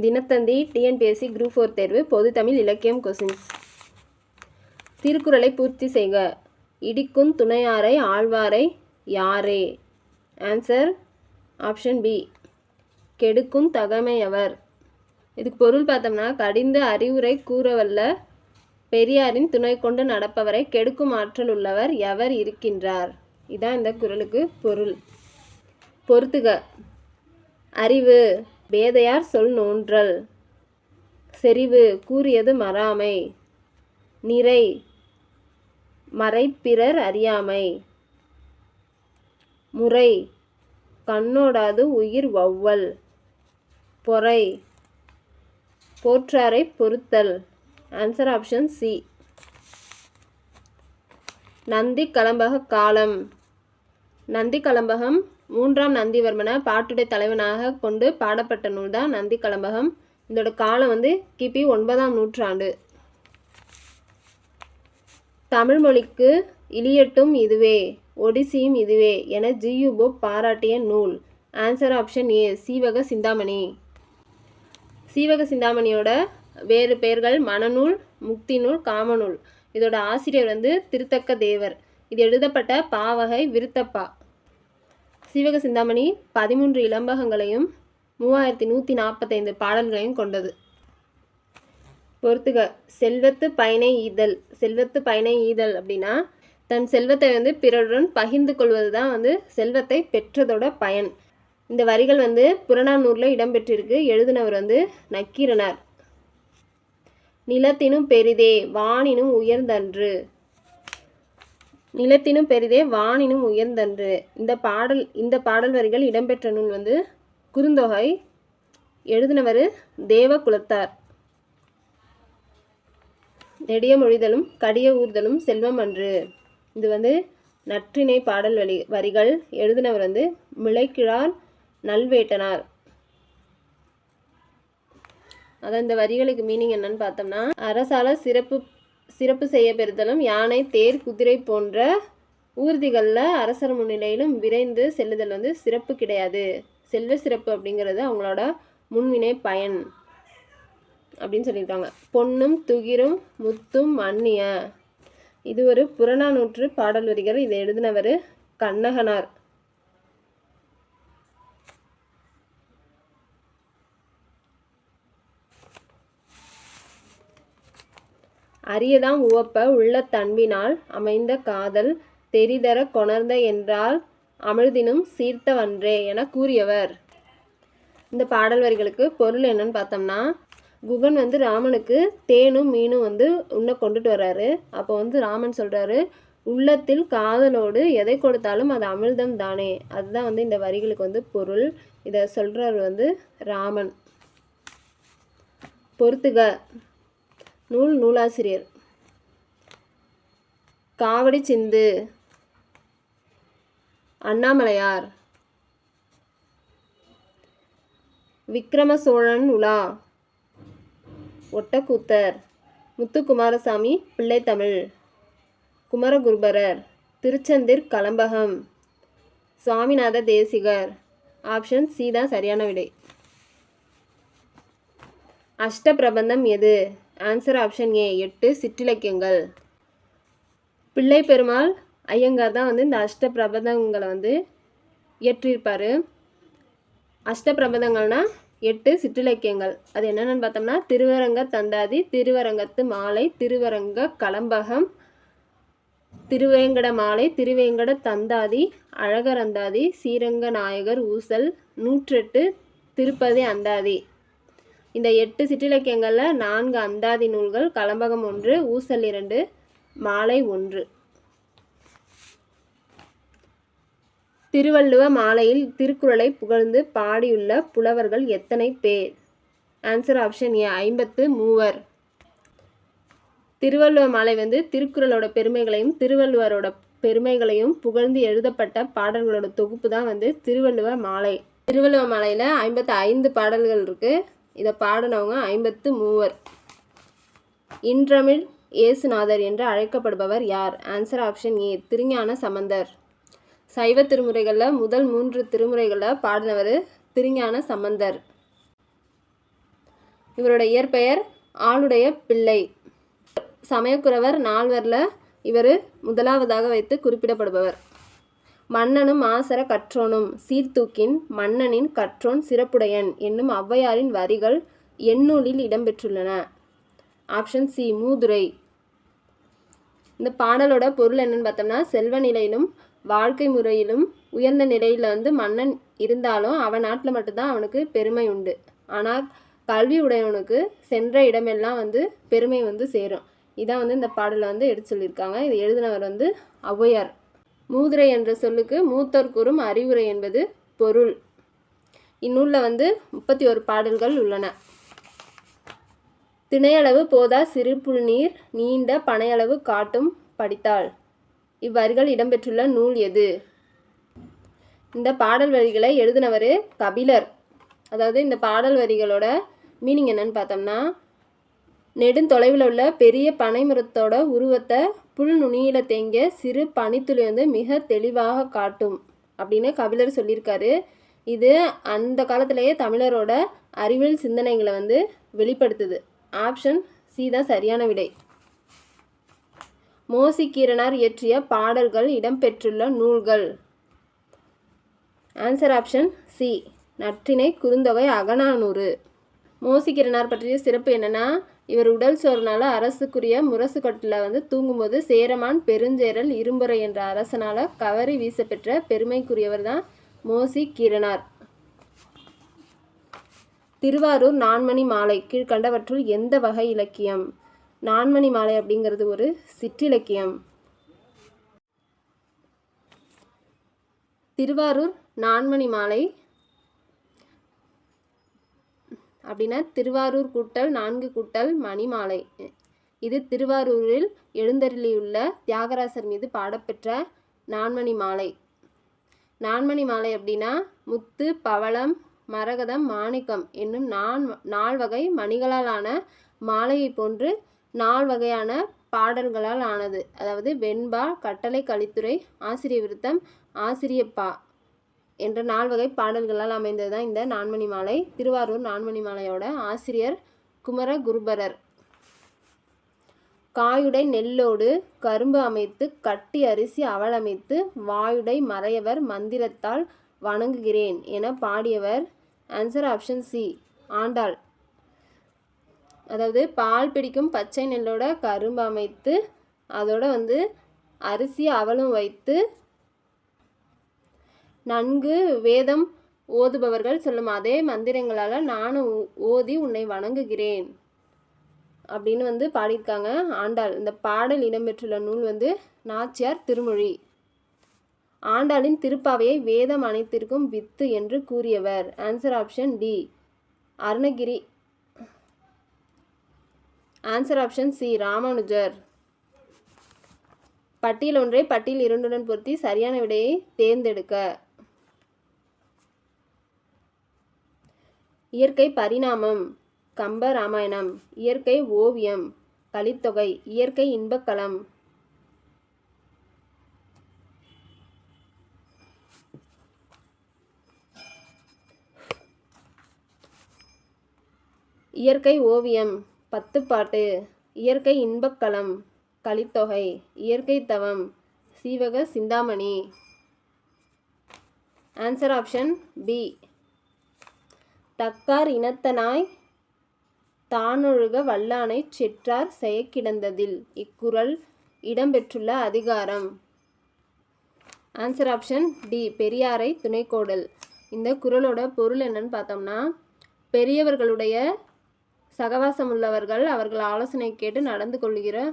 Dinathanthi TNPSC group four தேர்வு பொது தமிழ் இலக்கியம் கொஸ்டின்ஸ். திருக்குறளை பூர்த்தி செய்க. இடிக்கும் துணையாரை ஆழ்வாரை யாரே? ஆன்சர் ஆப்ஷன் பி கெடுக்கும் தகமையவர். இதுக்கு பொருள் பார்த்தோம்னா கடிந்த அறிவுரை கூறவல்ல பெரியாரின் துணை கொண்டு நடப்பவரை கெடுக்கும் ஆற்றல் உள்ளவர் எவர் இருக்கின்றார்? இதான் இந்த குறளுக்கு பொருள். பொறுத்துக. அறிவு. பேதையார் சொல் நோன்றல். செறிவு கூறியது மறாமை. நிறை மறைப்பிறர் அறியாமை. முறை கண்ணோடாது உயிர் வௌவல். பொறை போற்றாரை பொறுத்தல். Answer option C Nandi Kalambaka காலம். நந்தி கலம்பகம் மூன்றாம் நந்திவர்மனை பாட்டுடை தலைவனாக கொண்டு பாடப்பட்ட நூல் தான் நந்தி கலம்பகம் இதோட காலம் வந்து கிபி ஒன்பதாம் நூற்றாண்டு. தமிழ் மொழிக்கு இலியட்டும் இதுவே ஒடிசியும் இதுவே என ஜியுபோ பாராட்டிய நூல். Answer option A Seevaka Chintamani. Seevaka சிந்தாமணியோட வேறு பெயர்கள் மணநூல் முக்தி நூல் காமநூல். இதோட ஆசிரியர் வந்து திருத்தக்க தேவர். இது எழுதப்பட்ட பாவகை விருத்தப்பா. சீவக சிந்தாமணி பதிமூன்று இளம்பகங்களையும் மூவாயிரத்தி நூற்றி நாற்பத்தைந்து பாடல்களையும் கொண்டது. பொறுத்துக செல்வத்து பயனை ஈதல். செல்வத்து பயனை ஈதல் அப்படின்னா தன் செல்வத்தை வந்து பிறருடன் பகிர்ந்து கொள்வது தான் வந்து செல்வத்தை பெற்றதோட பயன். இந்த வரிகள் வந்து புறநானூரில் இடம்பெற்றிருக்கு. எழுதினவர் வந்து நக்கீரனார். நிலத்தினும் பெரிதே வானினும் உயர்ந்தன்று. நிலத்தினும் பெரிதே வானினும் உயர்ந்தன்று. இந்த பாடல் இந்த பாடல் வரிகள் இடம்பெற்ற நூல் வந்து குறுந்தொகை எழுதினவர் தேவ குலத்தார். நெடிய மொழிதலும் கடிய ஊர்தலும் செல்வம் அன்று. இது வந்து நற்றிணை பாடல் வரி வரிகள் எழுதினவர் வந்து மிளைக்கிழார் நல்வேட்டனார். அதான் இந்த வரிகளுக்கு மீனிங் என்னன்னு பார்த்தோம்னா அரசால சிறப்பு சிறப்பு செய்ய பெறுதலும் யானை தேர் குதிரை போன்ற ஊர்திகளில் அரசர் முன்னிலையிலும் விரைந்து செல்லுதல் வந்து சிறப்பு கிடையாது. செல்வ சிறப்பு அப்படிங்கிறது அவங்களோட முன்வினை பயன் அப்படின்னு சொல்லியிருக்காங்க. பொன்னும் துகிரும் முத்தும் மன்னிய இது ஒரு புறநானூற்று பாடல் வரிகள். இதை எழுதினவர் கண்ணகனார். அரியதாம் உவப்ப உள்ள தன்பினால் அமைந்த காதல் தெரிதர கொணர்ந்த என்றால் அமிழ்தினும் சீர்த்தவன்றே என கூறியவர். இந்த பாடல் வரிகளுக்கு பொருள் என்னன்னு பார்த்தோம்னா குகன் வந்து ராமனுக்கு தேனும் மீனும் வந்து உன்னை கொண்டுட்டு வர்றாரு. அப்போ வந்து ராமன் சொல்கிறாரு உள்ளத்தில் காதலோடு எதை கொடுத்தாலும் அது அமிர்தம் தானே. அதுதான் வந்து இந்த வரிகளுக்கு வந்து பொருள். இதை சொல்கிறார் வந்து ராமன். பொறுத்துக. நூல் நூலாசிரியர். காவடி சிந்து. அண்ணாமலையார். விக்ரம சோழன் உலா. ஒட்டக்கூத்தர். முத்துக்குமாரசாமி பிள்ளைத்தமிழ். குமரகுருபரர். திருச்செந்திர் கலம்பகம். சுவாமிநாத தேசிகர். ஆப்ஷன் சி தான் சரியான விடை. அஷ்டபிரபந்தம் எது? ஆன்சர் ஆப்ஷன் ஏ எட்டு சிற்றிலக்கியங்கள். பிள்ளை பெருமாள் ஐயங்கார் தான் வந்து இந்த அஷ்ட பிரபதங்களை வந்து இயற்றியிருப்பார். பிரபதங்கள்னால் எட்டு சிற்றிலக்கியங்கள். அது என்னென்னு பார்த்தோம்னா திருவரங்க தந்தாதி திருவரங்கத்து மாலை திருவரங்க கலம்பகம் திருவேங்கட மாலை திருவேங்கட தந்தாதி அழகர் அந்தாதி ஸ்ரீரங்க நாயகர் ஊசல் நூற்றெட்டு திருப்பதி அந்தாதி. இந்த எட்டு சிற்றிலக்கியங்களில் நான்கு அந்தாதி நூல்கள் கலம்பகம் ஒன்று ஊசல் இரண்டு மாலை ஒன்று. திருவள்ளுவ மாலையில் திருக்குறளை புகழ்ந்து பாடியுள்ள புலவர்கள் எத்தனை பேர்? ஆன்சர் ஆப்ஷன் ஏ ஐம்பத்து மூவர். திருவள்ளுவ மாலை வந்து திருக்குறளோட பெருமைகளையும் திருவள்ளுவரோட பெருமைகளையும் புகழ்ந்து எழுதப்பட்ட பாடல்களோட தொகுப்பு தான் வந்து திருவள்ளுவ மாலை. திருவள்ளுவ மாலையில் ஐம்பத்து ஐந்து பாடல்கள் இருக்குது இதை பாடினவங்க ஐம்பத்து மூவர். இன்றமிழ் இயேசுநாதர் என்று அழைக்கப்படுபவர் யார்? Answer option A Thirugnana Sambandar. சைவ திருமுறைகளில் முதல் மூன்று திருமுறைகளை பாடினவர் திருஞான சம்பந்தர். இவரோட இயற்பெயர் ஆளுடைய பிள்ளை. சமயக்குறவர் நால்வரில் இவர் முதலாவதாக வைத்து குறிப்பிடப்படுபவர். மன்னனும் ஆசர கற்றோனும். சீர்தூக்கின் மன்னனின் கற்றோன் சிறப்புடையன் என்னும் ஔவையாரின் வரிகள் எண்ணூலில் இடம்பெற்றுள்ளன. Option C Moodhurai. இந்த பாடலோட பொருள் என்னன்னு பார்த்தோம்னா செல்வ நிலையிலும் வாழ்க்கை முறையிலும் உயர்ந்த நிலையில் வந்து மன்னன் இருந்தாலும் அவன் நாட்டில் மட்டும்தான் அவனுக்கு பெருமை உண்டு. ஆனால் கல்வி உடையவனுக்கு சென்ற இடமெல்லாம் வந்து பெருமை வந்து சேரும். இதான் வந்து இந்த பாடலை வந்து எடுத்து சொல்லியிருக்காங்க. இது எழுதினவர் வந்து ஔவையார். மூதுரை என்ற சொல்லுக்கு மூத்தோர் கூறும் அறிவுரை என்பது பொருள். இந்நூலில் வந்து முப்பத்தி ஒரு பாடல்கள் உள்ளன. திணையளவு போதா சிறுபுல் நீர் நீண்ட பனையளவு காட்டும் படித்தாள். இவ்வரிகள் இடம்பெற்றுள்ள நூல் எது? இந்த பாடல் வரிகளை எழுதினவர் கபிலர். அதாவது இந்த பாடல் வரிகளோட மீனிங் என்னன்னு பார்த்தோம்னா நெடுந்தொலைவில் உள்ள பெரிய பனைமரத்தோட உருவத்தை புல் நுனியில் தேங்கிய சிறு பனித்துளி வந்து மிக தெளிவாக காட்டும் அப்படின்னு கபிலர் சொல்லியிருக்காரு. இது அந்த காலத்திலேயே தமிழரோட அறிவியல் சிந்தனைகளை வந்து வெளிப்படுத்துது. ஆப்ஷன் சி தான் சரியான விடை. மோசிக்கீரனார் இயற்றிய பாடல்கள் இடம்பெற்றுள்ள நூல்கள். Answer option C. Natrinai Kurunthogai Agananuru. Mosikiranar பற்றிய சிறப்பு என்னன்னா இவர் உடல் சோர்னால அரசுக்குரிய முரசு கட்டில் வந்து தூங்கும்போது சேரமான் பெருஞ்சேரல் இரும்புரை என்ற அரசனால கவரி வீசப்பெற்ற பெருமைக்குரியவர் தான் மோசி கிரணார் திருவாரூர் நான்மணி மாலை கீழ்கண்டவற்றுள் எந்த வகை இலக்கியம்? நான்மணி மாலை அப்படிங்கிறது ஒரு சிற்றிலக்கியம். திருவாரூர் நான்மணி மாலை அப்படின்னா திருவாரூர் கூட்டல் நான்கு கூட்டல் மணிமாலை. இது திருவாரூரில் எழுந்தருளியுள்ள தியாகராசர் மீது பாடப்பெற்ற நான்மணி மாலை. நான்மணி மாலை அப்படின்னா முத்து பவளம் மரகதம் மாணிக்கம் என்னும் நான் நால் வகை மணிகளால் ஆன மாலையை போன்று நால் வகையான பாடல்களால் ஆனது. அதாவது வெண்பா கட்டளை கலித்துறை ஆசிரிய விருத்தம் ஆசிரியப்பா என்ற நால்வகை பாடல்களால் அமைந்தது தான் இந்த நான்மணி மாலை. திருவாரூர் நான்மணி மாலையோட ஆசிரியர் குமர குருபரர் காயுடை நெல்லோடு கரும்பு அமைத்து கட்டி அரிசி அவலமைத்து வாயுடை மறையவர் மந்திரத்தால் வணங்குகிறேன் என பாடியவர் ஆன்சர் ஆப்ஷன் சி ஆண்டாள். அதாவது பால் பிடிக்கும் பச்சை நெல்லோட கரும்பு அமைத்து அதோட வந்து அரிசி அவலும் வைத்து நன்கு வேதம் ஓதுபவர்கள் சொல்லும் அதே மந்திரங்களால் நானும் ஓ- ஓதி உன்னை வணங்குகிறேன் அப்படின்னு வந்து பாடியிருக்காங்க ஆண்டாள். இந்த பாடல் இடம்பெற்றுள்ள நூல் வந்து நாச்சியார் திருமொழி. ஆண்டாளின் திருப்பாவையை வேதம் அனைத்திற்கும் வித்து என்று கூறியவர். Answer option D Arunagiri. Answer option C Ramanujar. பட்டியல் ஒன்றை பட்டியல் இரண்டுடன் பொருத்தி சரியான விடையை தேர்ந்தெடுக்க. இயற்கை பரிணாமம் கம்ப ராமாயணம் இயற்கை ஓவியம் கலித்தொகை இயற்கை இன்பக்களம் இயற்கை ஓவியம் பத்துப்பாட்டு இயற்கை இன்பக்களம் கலித்தொகை இயற்கை தவம் Seevaka Chinthamani. Answer option B தக்கார் இனத்தனாய் தானொழுக வல்லானைச் செற்றார் செயக்கிடந்ததில். இக்குறள் இடம்பெற்றுள்ள அதிகாரம். ஆன்சர் ஆப்ஷன் டி பெரியாரை துணைக்கோடல். இந்த குறளோட பொருள் என்னன்னு பார்த்தோம்னா பெரியவர்களுடைய சகவாசம் உள்ளவர்கள் அவர்கள் ஆலோசனை கேட்டு நடந்து கொள்கிற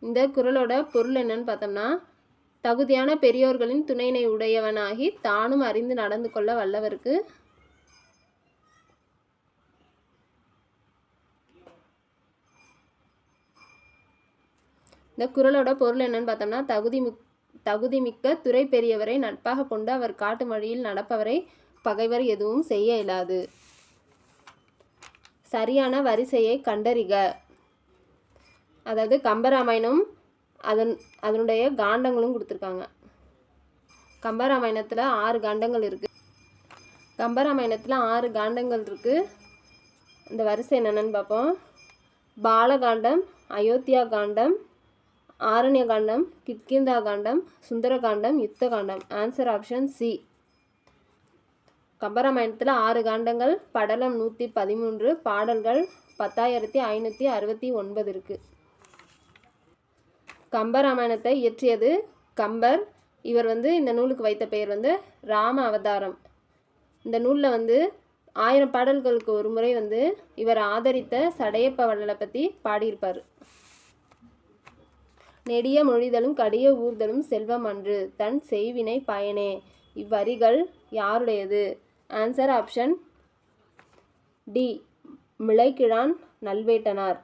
இந்த குறளோட பொருள் என்னன்னு பார்த்தோம்னா தகுதியான பெரியோர்களின் துணையினை உடையவனாகி தானும் அறிந்து நடந்து கொள்ள வல்லவருக்கு இந்த குறளோட பொருள் என்னன்னு பார்த்தோம்னா தகுதி மிக் தகுதிமிக்க துறை பெரியவரை நட்பாக கொண்டு அவர் காட்டு வழியில் நடப்பவரை பகைவர் எதுவும் செய்ய இயலாது. சரியான வரிசையை கண்டறிக. அதாவது கம்பராமாயணம் அதன் அதனுடைய காண்டங்களும் கொடுத்துருக்காங்க. கம்பராமாயணத்தில் ஆறு காண்டங்கள் இருக்குது கம்பராமாயணத்தில் ஆறு காண்டங்கள் இருக்குது இந்த வரிசை என்னென்னு பார்ப்போம். பாலகாண்டம் அயோத்தியா காண்டம் ஆரண்ய காண்டம் கிட்கிந்தா காண்டம் சுந்தரகாண்டம் யுத்த காண்டம். ஆன்சர் ஆப்ஷன் சி கம்பராமாயணத்தில் ஆறு காண்டங்கள் படலம் நூற்றி பதிமூன்று பாடல்கள் பத்தாயிரத்தி ஐநூற்றி அறுபத்தி ஒன்பது இருக்குது கம்பராமாயணத்தை இயற்றியது கம்பர். இவர் வந்து இந்த நூலுக்கு வைத்த பெயர் வந்து ராம அவதாரம். இந்த நூலில் வந்து ஆயிரம் பாடல்களுக்கு ஒரு முறை வந்து இவர் ஆதரித்த சடையப்ப வள்ளலை பற்றி பாடியிருப்பார். நெடிய மொழிதலும் கடிய ஊர்தலும் செல்வம் அன்று தன் செய்வினை பயனே. இவ்வரிகள் யாருடையது? Answer option D Milaikizhan Nalvettanar.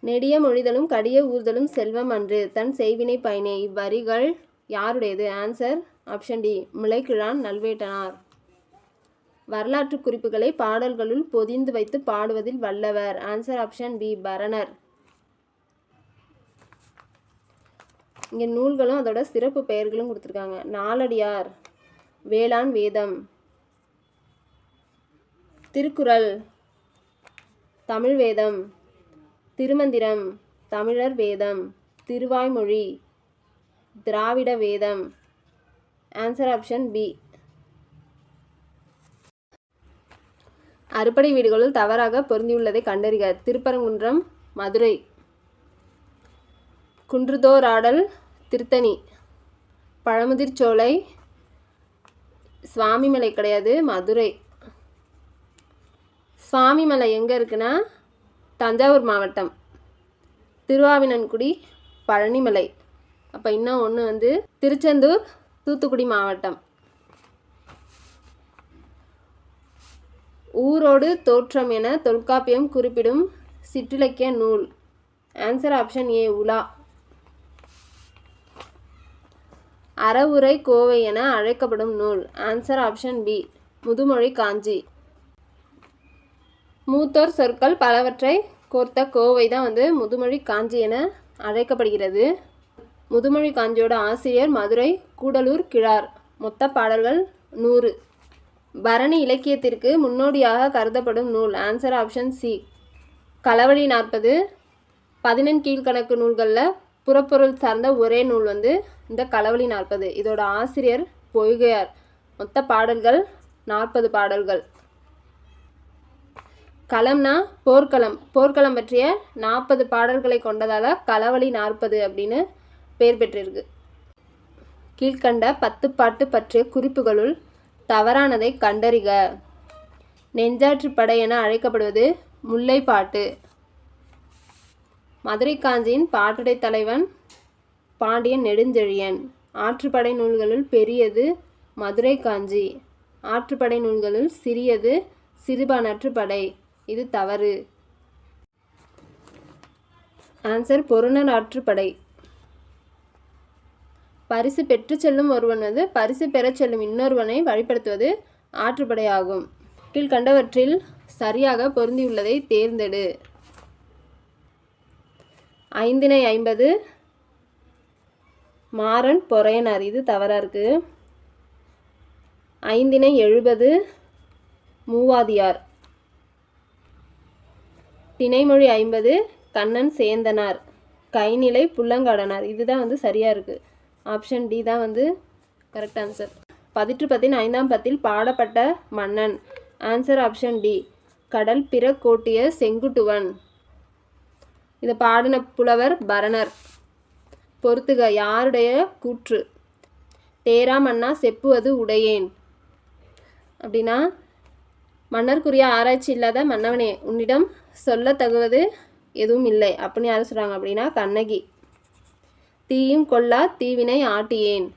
நெடிய மொழிதலும் கடிய ஊர்தலும் செல்வம் அன்று. தன் செய்வினை பயனே. இவ்வரிகள் யாருடையது? Answer option D Mulaikizhan Nalvettanar. வரலாற்று குறிப்புகளை பாடல்களுள் பொதிந்து வைத்து பாடுவதில் வல்லவர். Answer option B Paranar. இங்கே நூல்களும் அதோட சிறப்பு பெயர்களும் கொடுத்துருக்காங்க. நாலடியார் வேளாண் வேதம் திருக்குறள் தமிழ் வேதம் திருமந்திரம் தமிழர் வேதம் திருவாய்மொழி திராவிட வேதம். ஆன்சர் ஆப்ஷன் பி அறுபடை வீடுகளில் தவறாக பொருந்தியுள்ளதை கண்டறிக. திருப்பரங்குன்றம் மதுரை. குன்றுதோராடல் திருத்தணி. பழமுதிர்ச்சோலை சுவாமிமலை கிடையாது மதுரை. சுவாமிமலை எங்கே இருக்குன்னா தஞ்சாவூர் மாவட்டம் திருவாவினன்குடி பழனிமலை. அப்போ இன்னும் ஒன்று வந்து திருச்செந்தூர் தூத்துக்குடி மாவட்டம். ஊரோடு தோற்றம் என தொல்காப்பியம் குறிப்பிடும் சிற்றிலக்கிய நூல். ஆன்சர் ஆப்ஷன் ஏ உலா. அறவுரை கோவை என அழைக்கப்படும் நூல். Answer option B Mudhumozhi Kanchi. மூத்தோர் சொற்கள் பலவற்றை கோர்த்த கோவை தான் வந்து முதுமொழி காஞ்சி என அழைக்கப்படுகிறது. முதுமொழி காஞ்சியோட ஆசிரியர் மதுரை கூடலூர் கிழார். மொத்த பாடல்கள் நூறு. பரணி இலக்கியத்திற்கு முன்னோடியாக கருதப்படும் நூல் ஆன்சர் ஆப்ஷன் சி. களவழி நாற்பது. பதினெண் கீழ்கணக்கு நூல்களில் புறப்பொருள் சார்ந்த ஒரே நூல் வந்து இந்த களவழி நாற்பது. இதோட ஆசிரியர் பொய்கையார். மொத்த பாடல்கள் நாற்பது பாடல்கள். களம்னா போர்க்களம். போர்க்களம் பற்றிய நாற்பது பாடல்களை கொண்டதால் களவழி நாற்பது அப்படின்னு பெயர் பெற்றிருக்கு. கீழ்கண்ட பத்து பாட்டு பற்றிய குறிப்புகளுள் தவறானதை கண்டறிக. நெஞ்சாற்றுப்படை என அழைக்கப்படுவது முல்லைப்பாட்டு மதுரை காஞ்சியின் பாட்டுடை தலைவன் பாண்டியன் நெடுஞ்செழியன். ஆற்றுப்படை நூல்களுள் பெரியது மதுரை காஞ்சி ஆற்றுப்படை நூல்களுள் சிறியது சிறுபானாற்றுப்படை இது தவறு. ஆன்சர் பொருணர் ஆற்றுப்படை. பரிசு பெற்று செல்லும் ஒருவன் வந்து பரிசு பெறச் செல்லும் இன்னொருவனை வழிபடுத்துவது ஆற்றுப்படையாகும். கீழ்கண்டவற்றில் சரியாக பொருந்தியுள்ளதை தேர்ந்தெடு. ஐந்தினை ஐம்பது. மாறன் பொறையனார். இது தவறாக இருக்குது ஐந்தினை எழுபது. மூவாதியார். திணைமொழி ஐம்பது கண்ணன் சேந்தனார். கைநிலை புல்லங்காடனார் இதுதான் வந்து சரியாக இருக்குது ஆப்ஷன் டி தான் வந்து கரெக்ட் ஆன்சர் பதிற்று பத்தின் ஐந்தாம் பத்தில் பாடப்பட்ட மன்னன். ஆன்சர் ஆப்ஷன் டி கடல் பிற கோட்டிய செங்குட்டுவன். இதை பாடின புலவர் பரணர். பொறுத்துக யாருடைய கூற்று? தேரா மன்னா செப்புவது உடையேன். அப்படின்னா மன்னருக்குரிய ஆராய்ச்சி இல்லாத மன்னவனே உன்னிடம் சொல்லத்தகுவது எதுவும் இல்லை. அப்படின்னு யார் சொல்கிறாங்க அப்படின்னா கண்ணகி. தீயும் கொல்லா தீவினை ஆட்டியேன்.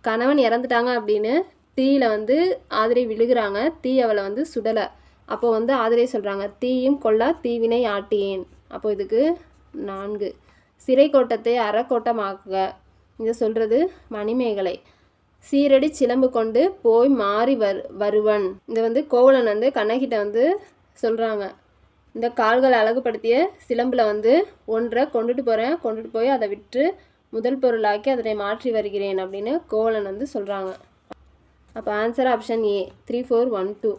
கணவன் இறந்துட்டாங்க அப்படின்னு தீயில் வந்து ஆதிரை விழுகிறாங்க. தீ அவளை வந்து சுடலை. அப்போ வந்து ஆதிரை சொல்கிறாங்க தீயும் கொல்லா தீவினை ஆட்டியேன். அப்போ இதுக்கு நான்கு. சிறை கோட்டத்தை அறக்கோட்டமாக்குக. இதை சொல்கிறது மணிமேகலை. சீரடி சிலம்பு கொண்டு போய் மாறி வரு வருவன். இதை வந்து கோவலன் வந்து கண்ணகிட்ட வந்து சொல்கிறாங்க இந்த கால்களை அழகுபடுத்திய சிலம்பில் வந்து ஒன்றை கொண்டுட்டு போகிறேன் கொண்டுட்டு போய் அதை விற்று முதல் பொருளாக்கி அதனை மாற்றி வருகிறேன் அப்படின்னு கோவலன் வந்து சொல்கிறாங்க அப்போ answer option A three four one two